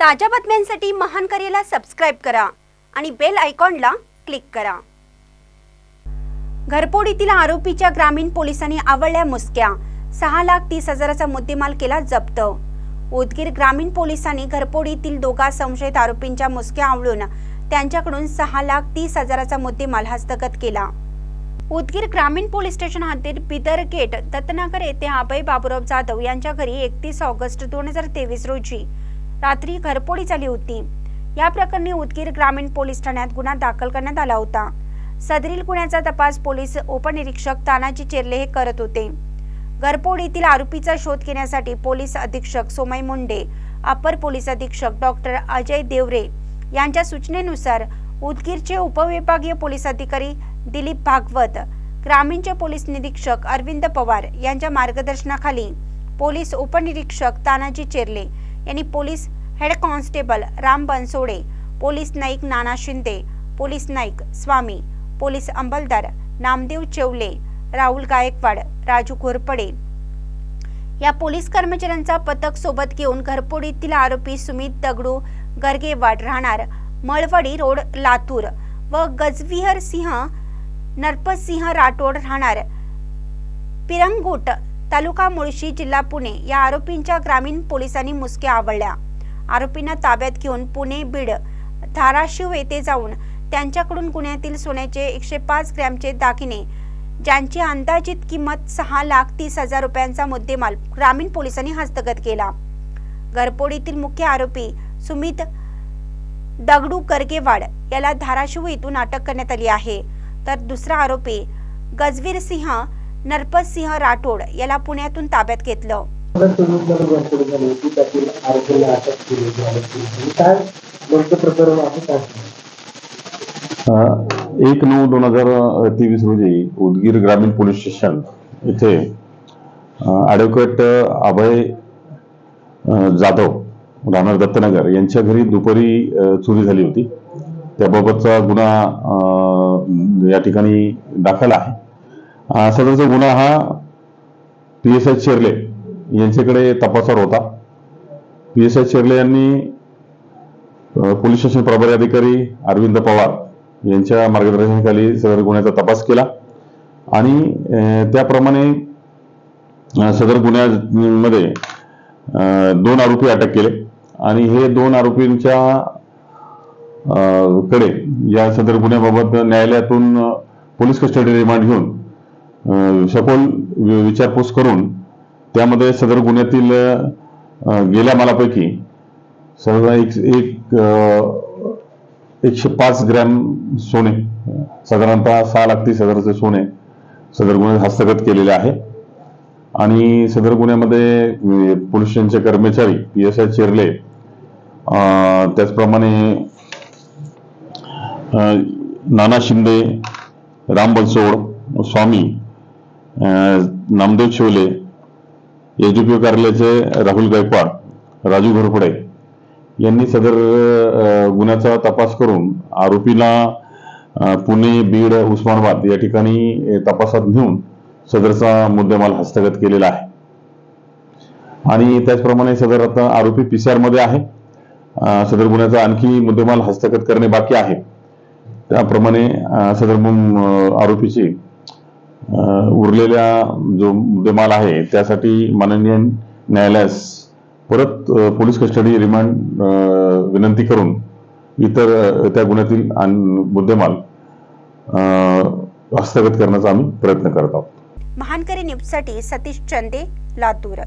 ताज्या बातम्यांसाठी महान करेला सबस्क्राईब करा आणि बेल आयकॉनला क्लिक करा. घरपोडीतील आरोपीच्या ग्रामीण पोलिसांनी आवडल्या मुसक्या. सहा लाख तीस हजाराचा मुद्देमाल केला जप्त. उदगीर ग्रामीण पोलिसांनी घरपोडीतील दोघा संशयित आरोपींच्या मुसक्या आवळून त्यांच्याकडून सहा लाख तीस हजाराचा मुद्देमाल हस्तगत केला. उदगीर ग्रामीण पोलीस स्टेशन हद्दीत बिदर गेट दत्तनगर येथे अभय बाबुराव जाधव यांच्या घरी एकतीस ऑगस्ट दोन हजार तेवीस रोजी रात्री घरपोडी झाली होती. या प्रकरणी उदगीर ग्रामीण पोलीस ठाण्यात गुन्हा दाखल करण्यात आला होता. सदरील गुन्ह्याचा तपास पोलीस उपनिरीक्षक तानाजी चेरले हे करत होते. घरपोडीतील आरोपीचा शोध घेण्यासाठी पोलीस अधीक्षक सोमय मुंडे अपर पोलीस अधीक्षक डॉक्टर अजय देवरे यांच्या सूचनेनुसार उदगीरचे उपविभागीय पोलीस अधिकारी दिलीप भागवत ग्रामीणचे पोलीस निरीक्षक अरविंद पवार यांच्या मार्गदर्शनाखाली पोलीस उपनिरीक्षक तानाजी चेरले यांनी police head constable Ram Bansode police naik Nana Shinde police naik Swami police अंबलदार Namdev Chevle Rahul Gaikwad Raju Ghorpade. या पोलीस कर्मचाऱ्यांचा पथक सोबत घेऊन घरपोडीतील आरोपी सुमित दगडू गर्गेवाड राहणार मळवडी रोड लातूर व गजविहर सिंह नरपतसिंह राठोड राहणार पिरंगुट तालुका मुळशी जिल्हा पुणे या आरोपींच्या ग्रामीण पोलिसांनी मुसक्या आवळल्या. आरोपींना ताब्यात घेऊन पुणे बीड धाराशिव येथे जाऊन त्यांच्याकडून गुन्ह्यातील सोन्याचे एकशे पाच ग्रॅमचे दागिने ज्यांची अंदाजित किंमत सहा लाख तीस हजार रुपयांचा मुद्देमाल ग्रामीण पोलिसांनी हस्तगत केला. घरपोडीतील मुख्य आरोपी सुमित दगडू करगेवाड याला धाराशिव येथून अटक करण्यात आली आहे. तर दुसरा आरोपी गजवीर सिंह नरपत सिंह राठोड याला पुण्यातून ताब्यात घेतलं. एक नऊ दोन हजार तेवीस रोजी उदगीर ग्रामीण पोलीस स्टेशन इथे ॲडव्होकेट अभय जाधव राहणार दत्तनगर यांच्या घरी दुपारी चोरी झाली होती. त्याबाबतचा गुन्हा अ, या ठिकाणी दाखल आहे. सदरचा गुन्हा हा पी एस एच चेरले यांच्याकडे तपासावर होता. पी एस एच चेरले यांनी पोलीस स्टेशन प्रभारी अधिकारी अरविंद पवार यांच्या मार्गदर्शनाखाली सदर गुन्ह्याचा तपास केला. आणि त्याप्रमाणे सदर गुन्ह्यामध्ये दोन आरोपी अटक केले. आणि हे दोन आरोपींच्या कडे या सदर गुन्ह्याबाबत न्यायालयातून पोलीस कस्टडी रिमांड घेऊन सखोल विचारपूस करून त्यामध्ये सदर गुन्ह्यातील गेल्या मालापैकी सर्व एक एक एकशे पाच ग्रॅम सोने साधारणतः सहा लाख तीस हजाराचे सोने सदर गुन्ह्यात हस्तगत केलेले आहे. आणि सदर गुन्ह्यामध्ये अ, पोलीस स्टेशनचे कर्मचारी पी एस आय चिरले त्याचप्रमाणे नाना शिंदे राम बनसोड स्वामी नामदेव शिवले एजीपीओ कार्यालयाचे राहुल गायकवाड राजू घोरपडे यांनी सदर गुन्ह्याचा तपास करून आरोपीला पुणे बीड उस्मानाबाद या ठिकाणी तपासात घेऊन सदरचा मुद्देमाल हस्तगत केलेला आहे. आणि त्याचप्रमाणे सदर आता आरोपी पीसीआरमध्ये आहे. सदर गुन्ह्याचा आणखी मुद्देमाल हस्तगत करणे बाकी आहे. त्याप्रमाणे सदर आरोपीची उरलेल्या जो मुद्देमाल आहे त्यासाठी माननीय न्यायालयास परत पोलीस कस्टडी रिमांड विनंती करून इतर त्या गुन्ह्यातील मुद्देमाल हस्तगत करण्याचा आम्ही प्रयत्न करत आहोत. महानकरी न्यूजसाठी सतीश चंदे लातूर.